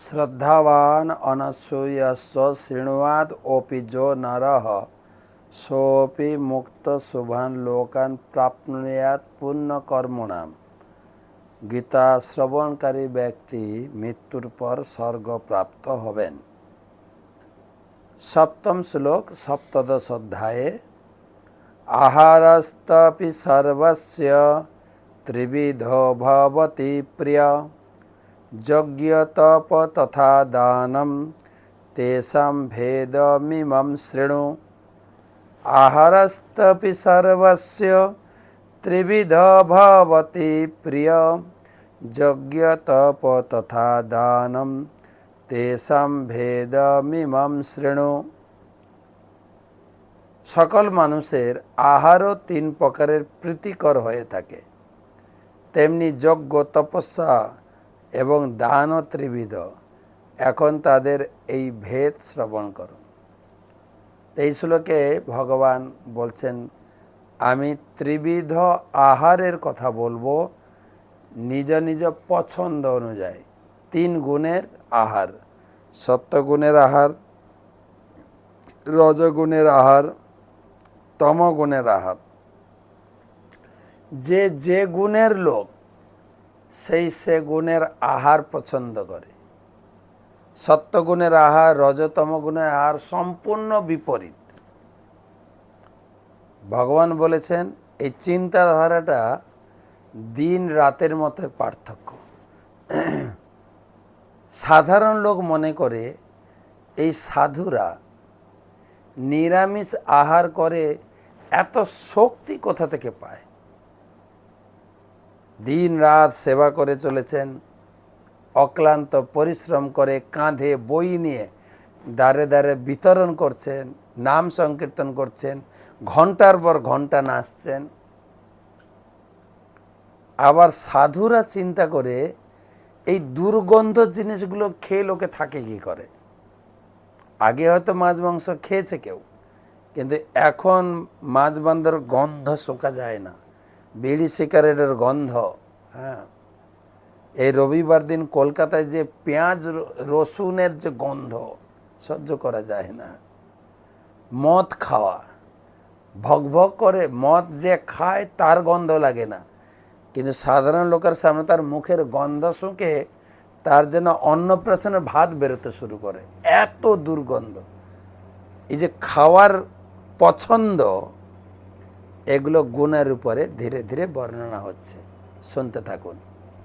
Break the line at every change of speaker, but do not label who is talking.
শ্রদ্ধাবান অনসূয়স্ব শৃণুয়াদ ওপি যো নরহ সোপি মুক্ত শুভান লোকান প্রাপ্নুয়াত পুণ্যকর্মণাম গীতা শ্রবণকারী ব্যক্তি মৃত্যুর পর স্বর্গ প্রাপ্ত হবেন সপ্তম শ্লোক সপ্তদশ অধ্যায়ে আহারস্তপি সর্বস্য ত্রিবিধ ভবতি প্রিয় যজ্ঞ তপ তথা দানম তেষাম ভেদমিমম শৃণু আহারস্তপি সর্বস্য ত্রিবিধ ভবতি প্রিয় যজ্ঞতপ তথা দানম তেষাম ভেদমিমম শৃণু সকল মানুষের আহারও তিন প্রকারের প্রীতিকর হয়ে থাকে তেমনি যজ্ঞ তপস্যা এবং দানও ত্রিবিধ। এখন তাদের এই ভেদ শ্রবণ করো। এই শ্লোকে ভগবান বলছেন, আমি ত্রিবিধ আহারের কথা বলব নিজ নিজ পছন্দ অনুযায়ী। তিন গুণের আহার সত্যগুণের আহার, রজগুণের আহার, তমগুণের আহার। যে যে গুণের লোক সেই সে গুণের আহার পছন্দ করে। সত্যগুণের আহার, রজতম গুণের আহার সম্পূর্ণ বিপরীত। ভগবান বলেছেন, এই চিন্তাধারাটা দিন রাতের মতো পার্থক্য। সাধারণ লোক মনে করে, এই সাধুরা নিরামিষ আহার করে এত শক্তি কোথা থেকে পায়? দিন রাত সেবা করে চলেছেন। অক্লান্ত পরিশ্রম করে কাঁধে বই নিয়ে দাঁড়ে দাঁড়ে বিতরণ করছেন, নাম সংকীর্তন করছেন ঘণ্টার পর ঘণ্টা নাচছেন। আবার সাধুরা চিন্তা করে, এই দুর্গন্ধ জিনিসগুলো খেয়ে লোকে থাকে কি করে? আগে হয়তো মাছ মাংস খেয়েছে কেউ, কিন্তু এখন মাছ বান্ধর গন্ধ শোকা যায় না। বিড়ি সিগারেটের গন্ধ হ্যাঁ। এই রবিবার দিন কলকাতায় যে পেঁয়াজ রসুনের যে গন্ধ, সহ্য করা যায় না। মদ খাওয়া, ভক ভক করে মদ যে খায় তার গন্ধ লাগে না। কিন্তু সাধারণ লোকের সামনে তার মুখের গন্ধ শুকে তার যেন অন্নপ্রাশনে ভাত বেরোতে শুরু করে। এত দুর্গন্ধ। এই যে খাওয়ার পছন্দ এগুলো গুণের উপরে ধীরে ধীরে বর্ণনা হচ্ছে। শুনতে থাকুন।